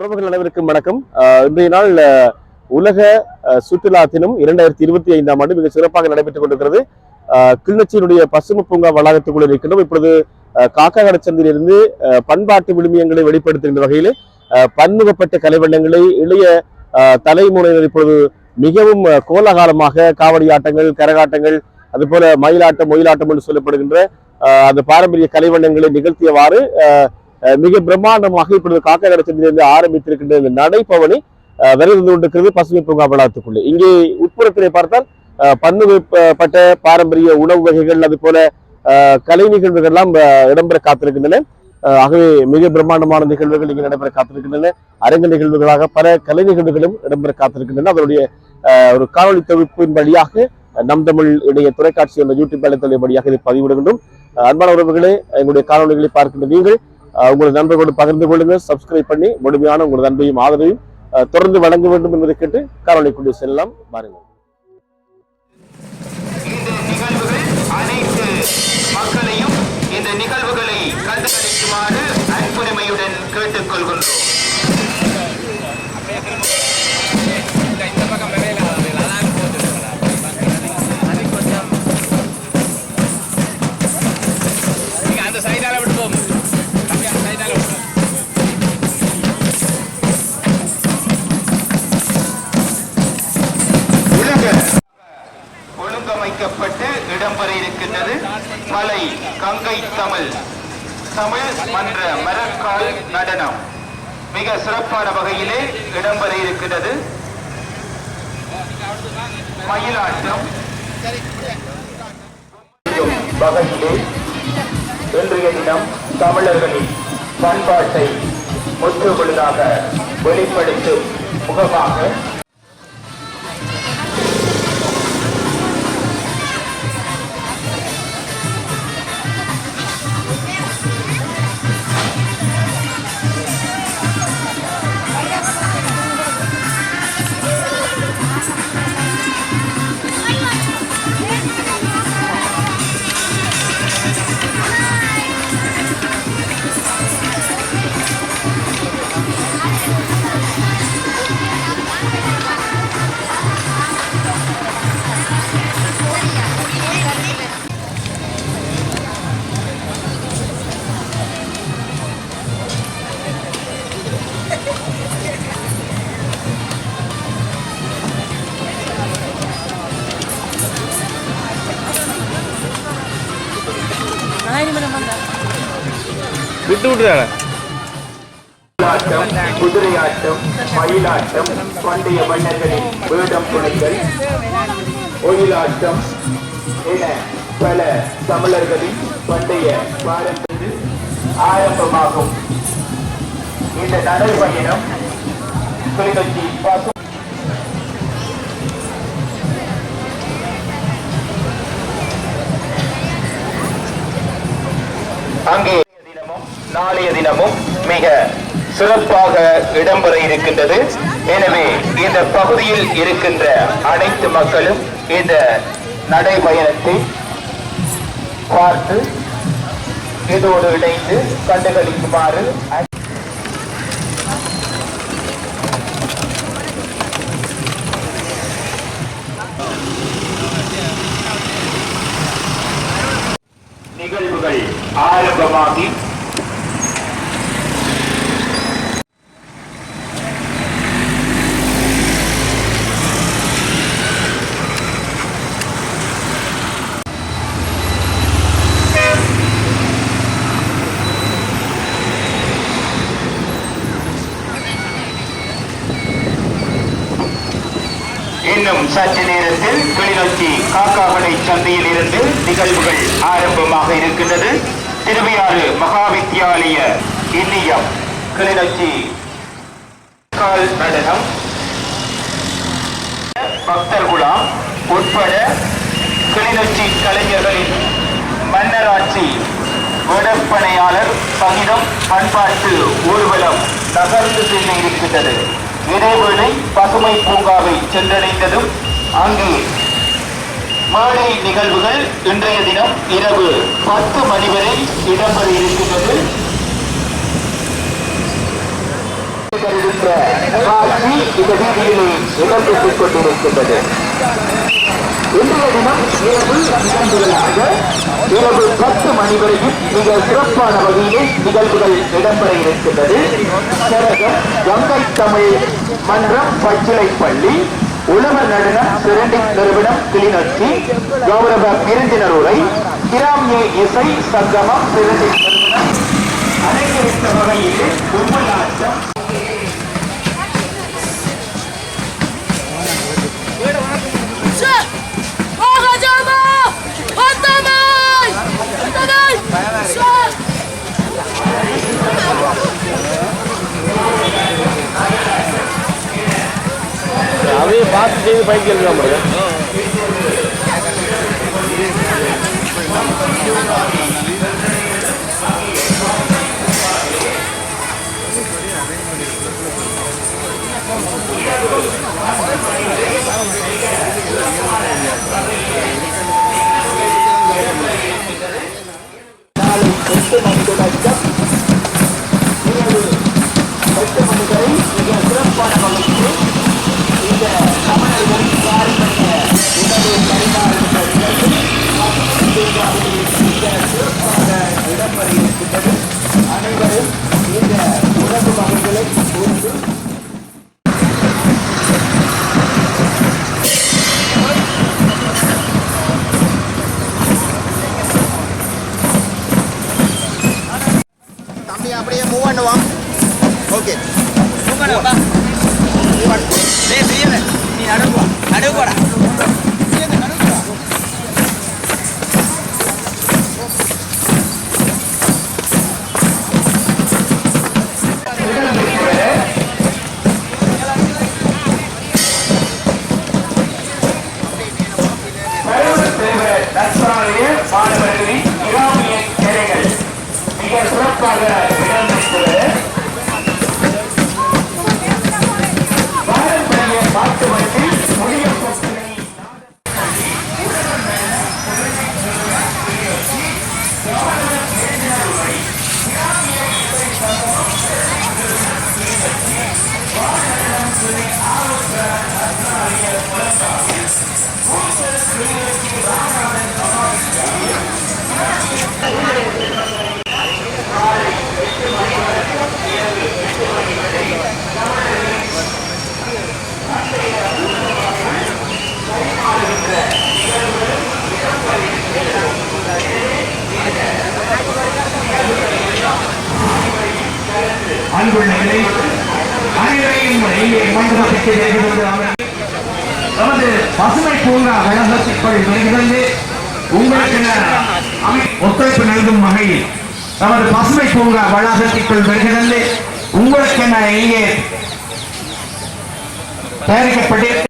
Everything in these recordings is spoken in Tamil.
உறவுகள் அனைவருக்கும் வணக்கம். இன்றைய நாள் உலக சுற்றுலா தினம் இரண்டாயிரத்தி இருபத்தி ஐந்தாம் ஆண்டு மிக சிறப்பாக நடைபெற்றுக் கொண்டிருக்கிறது. அஹ், கிளிநொச்சியினுடைய பசுமை பூங்கா வளாகத்துக்குள் இருக்கின்றோம். இப்பொழுது அஹ், சந்திலிருந்து பண்பாட்டு விழுமியங்களை வெளிப்படுத்துகின்ற வகையில் பன்முகப்பட்ட கலைவண்ணங்களை இளைய அஹ், தலைமுறையினர் இப்பொழுது மிகவும் கோலாகாலமாக காவடி ஆட்டங்கள் கரகாட்டங்கள் அதுபோல மயிலாட்டம் ஒயிலாட்டம் என்று சொல்லப்படுகின்ற அந்த பாரம்பரிய கலைவண்ணங்களை நிகழ்த்தியவாறு அஹ் மிக பிரம்மாண்டமாக இப்பொழுது காக்கா சந்திலிருந்து ஆரம்பித்திருக்கின்ற இந்த நடைப்பவனி விரைந்து கொண்டிருக்கிறது பசுமை பூங்கா வளாகத்துக்குள்ளே. இங்கே உட்புறத்திலே பார்த்தால் அஹ், பன்முகப்பட்ட பாரம்பரிய உணவு வகைகள் அது போல கலை நிகழ்வுகள் எல்லாம் இடம்பெற காத்திருக்கின்றன. ஆகவே மிக பிரம்மாண்டமான நிகழ்வுகள் இங்கே நடைபெற காத்திருக்கின்றன. அரங்க நிகழ்வுகளாக பல கலை நிகழ்வுகளும் இடம்பெற காத்திருக்கின்றன. அதனுடைய அஹ், ஒரு காணொலி தொகுப்பின் வழியாக நம் தமிழ் இடைய தொலைக்காட்சி என்ற யூடியூப் வலைத்தளம் வழியாக இதை பதிவிடுகின்றோம். அன்பான உறவுகளே எங்களுடைய காணொலிகளை பார்க்கின்ற நீங்கள் உங்களது நண்பர்களோடு பகிர்ந்து கொள்ளுங்கள் சப்ஸ்கிரைப் பண்ணி முழுமையான உங்களது அன்பையும் ஆதரவையும் தொடர்ந்து வழங்க வேண்டும் என்பதை கேட்டு காணொலிக்குள்ளே செல்லலாம். பாருங்கள் மக்களையும் இந்த நிகழ்வுகளை கண்டுகளிக்குமாறு அன்புரிமையுடன் கேட்டுக்கொள்கின்றோம். தமிழ் தமிழ் மன்ற மரக்கால் நடனம். மிக சிறப்பான வகையிலே இடம்பெற இருக்கின்றது. மயிலாட்டம். வகையிலே இன்றைய தினம் தமிழர்களின் பண்பாட்டை முற்றுமுழுதாக வெளிப்படுத்தும் முகமாக விட்டு விட்டுறாங்க ஆட்டம் குதிரையாட்டம் மயிலாட்டம் பண்டைய மன்னர்களின் வேடம் ஒயிலாட்டம் என பல தமிழர்களின் பண்டைய பாரம்பரிய ஆரம்பமாகும். இந்த நடைபயணம் கிளிநொச்சி பார்க்கும் அங்கே நாளைய தினமும் மிக சிறப்பாக இடம்பெற இருக்கின்றது. எனவே இந்த பகுதியில் இருக்கின்ற அனைத்து மக்களும் இந்த நடைபயணத்தை பார்த்து இதோடு இணைந்து கண்டுகளிக்குமாறு நிகழ்வுகள் ஆரம்பமாகி இன்னும் சற்று நேரத்தில் கிளிநொச்சி காக்காவடை சந்தையில் இருந்து நிகழ்வுகள் ஆரம்பமாக இருக்கின்றது. திருவையாறு மகாவித்யாலய இன்னியம் கிளிநொச்சி கால் நடனம். பக்தர் குலாம் உட்பட கிளிநொச்சி கலைஞர்களின் மன்னராட்சி விடப்பனையாளர் சகிதம் பண்பாட்டு ஊர்வலம் நகர்ந்து செல்ல இருக்கின்றது. இதேவேளை பசுமை பூங்காவை சென்றடைந்ததும் அங்கு மேடை நிகழ்வுகள் இன்றைய தினம் இரவு பத்து மணி வரை இடம்பெற இருக்கின்றது. இந்த வீதியிலே இடம்பெற்றுக் கொண்டிருக்கின்றது. இன்றைய தினம் இரவு நிகழ்வுகளாக இரவு பத்து மணி வரையும் மிக சிறப்பான வகையிலே நிகழ்வுகள் இடம்பெற இருக்கின்றது சரகம் கங்கை தமிழ் மன்றம் பச்சிலை பள்ளி உழவர் நடனம் சிரண்டி நிறுவனம் கிளிநொச்சி கௌரவ விருந்தினர் உரை கிராமிய இசை சங்கமம் சிரண்டி நிறுவனம் அனைத்து வகையிலே கும்பலாட்டம் அதையே பார்த்து பைக் எழுதலாம் பாருங்க. அப்படியே மூவ் பண்ணுவான் ஓகே நீ நடுவா நடுவோடா கரூர் அன்புள்ளவர்களே அனைவரையும் மண்டபத்திற்கு வருகிறது நமது பசுமை பூங்கா வளாகத்திற்குள் வருகிறது உங்களுக்கு ஒத்துழைப்பு நல்கும் வகையில் நமது பசுமை பூங்கா வளாகத்திற்குள் வருகிறது உங்களுக்கென இங்கே தயாரிக்கப்பட்டு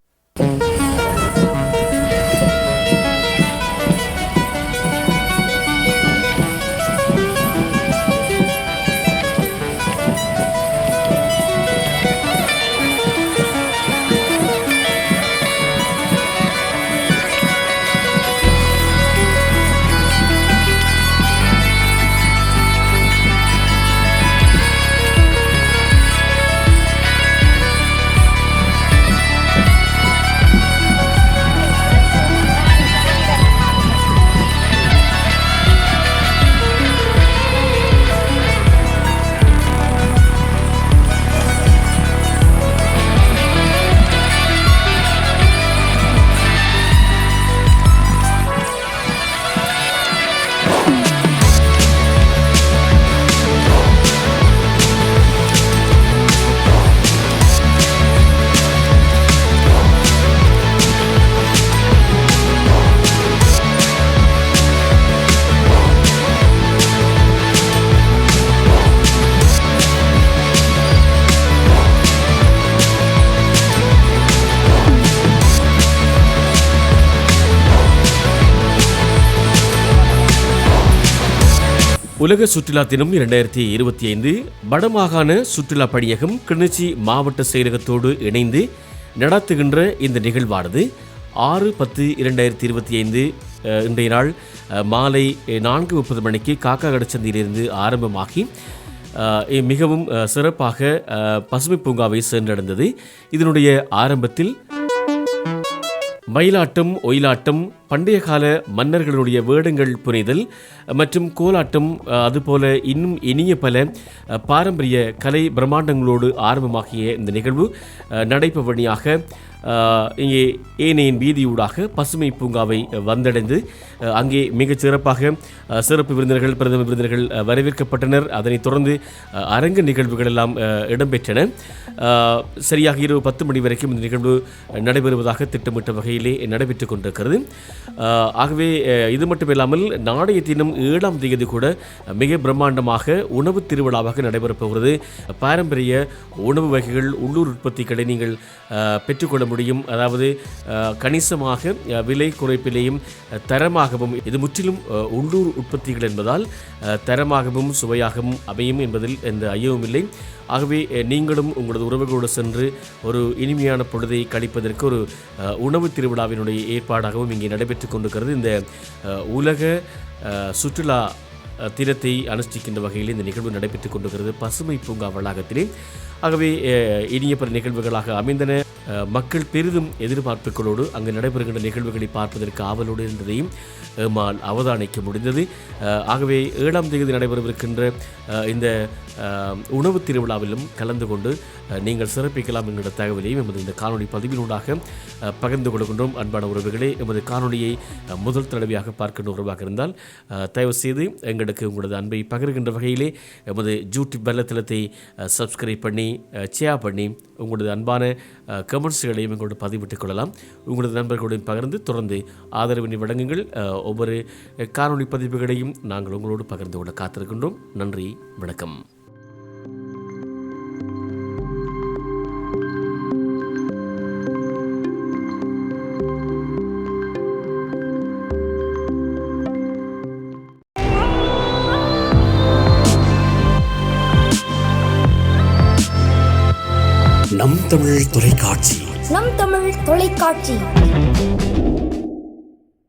உலக சுற்றுலா தினம் இரண்டாயிரத்தி இருபத்தி ஐந்து வடமாகாண சுற்றுலா பணியகம் கிளிநொச்சி மாவட்ட செயலகத்தோடு இணைந்து நடத்துகின்ற இந்த நிகழ்வானது. ஆறு பத்து இரண்டாயிரத்தி இருபத்தி ஐந்து இன்றைய நாள் மாலை நான்கு முப்பது மணிக்கு காக்கா கடச்சந்தியிலிருந்து ஆரம்பமாகி மிகவும் சிறப்பாக பசுமை பூங்காவை சென்றடைந்தது. இதனுடைய ஆரம்பத்தில் மயிலாட்டம் ஒயிலாட்டம் பண்டைய கால மன்னர்களுடைய வேடங்கள் புனிதல் மற்றும் கோலாட்டம் அதுபோல இன்னும் இனிய பல பாரம்பரிய கலை பிரம்மாண்டங்களோடு ஆரம்பமாகிய இந்த நிகழ்வு நடைபவணியாக இங்கே ஏனையின் வீதியூடாக பசுமை பூங்காவை வந்தடைந்து அங்கே மிகச் சிறப்பாக சிறப்பு விருந்தினர்கள் பிரதம விருந்தினர்கள் வரவேற்கப்பட்டனர். அதனைத் தொடர்ந்து அரங்கு அரங்க நிகழ்வுகள் எல்லாம் இடம்பெற்றன. சரியாக இரவு பத்து மணி வரைக்கும் இந்த நிகழ்வு நடைபெறுவதாக திட்டமிட்ட வகையிலே நடைபெற்றுக் கொண்டிருக்கிறது. ஆகவே இது மட்டுமில்லாமல் நாளைய தினம் ஏழாம் தேதி கூட மிக பிரம்மாண்டமாக உணவு திருவிழாவாக நடைபெறப் போகிறது. பாரம்பரிய உணவு வகைகள் உள்ளூர் உற்பத்திகளை நீங்கள் பெற்றுக்கொள்ள முடியும். அதாவது கணிசமாக விலை குறைப்பிலேயும் தரமாகவும் இது முற்றிலும் உள்ளூர் உற்பத்திகள் என்பதால் தரமாகவும் சுவையாகவும் அமையும் என்பதில் எந்த ஐயமும் இல்லை. ஆகவே நீங்களும் உங்களது உறவுகளோடு சென்று ஒரு இனிமையான பொழுதை கழிப்பதற்கு ஒரு உணவு திருவிழாவினுடைய ஏற்பாடாகவும் இங்கே நடைபெற்றுக் கொண்டிருக்கிறது. இந்த உலக சுற்றுலா தினத்தை அனுஷ்டிக்கின்ற வகையில் இந்த நிகழ்வு நடைபெற்றுக் கொண்டிருக்கிறது பசுமை பூங்கா வளாகத்திலே. ஆகவே இனிய பிற நிகழ்வுகளாக அமைந்தன. மக்கள் பெரிதும் எதிர்பார்ப்புகளோடு அங்கு நடைபெறுகின்ற நிகழ்வுகளை பார்ப்பதற்கு ஆவலோடு இருந்ததையும் எம்மால் அவதானிக்க முடிந்தது. அஹ், ஆகவே ஏழாம் தேதி நடைபெறவிருக்கின்ற அஹ், இந்த உணவு திருவிழாவிலும் கலந்து கொண்டு நீங்கள் சிறப்பிக்கலாம் என்கிற தகவலையும் எமது இந்த காணொலி பதிவினூடாக பகிர்ந்து கொள்கின்றோம். அன்பான உறவுகளே எமது காணொலியை முதல் தடவையாக பார்க்கின்ற உறவாக இருந்தால் தயவுசெய்து தயவு செய்து எங்களுக்கு உங்களது அன்பை பகிர்கின்ற வகையிலே எமது யூடியூப் வலைத்தளத்தை சப்ஸ்கிரைப் பண்ணி ஷேர் பண்ணி உங்களது அன்பான கமெண்ட்ஸ்களையும் எங்களோடு பதிவிட்டுக் கொள்ளலாம். உங்களது நண்பர்களுடன் பகிர்ந்து தொடர்ந்து ஆதரவினை வழங்குங்கள். ஒவ்வொரு காணொலி பதிவுகளையும் நாங்கள் உங்களோடு பகிர்ந்து கொள்ள காத்திருக்கின்றோம். நன்றி வணக்கம். தமிழ் தொலைக்காட்சி. நம் தமிழ் தொலைக்காட்சி.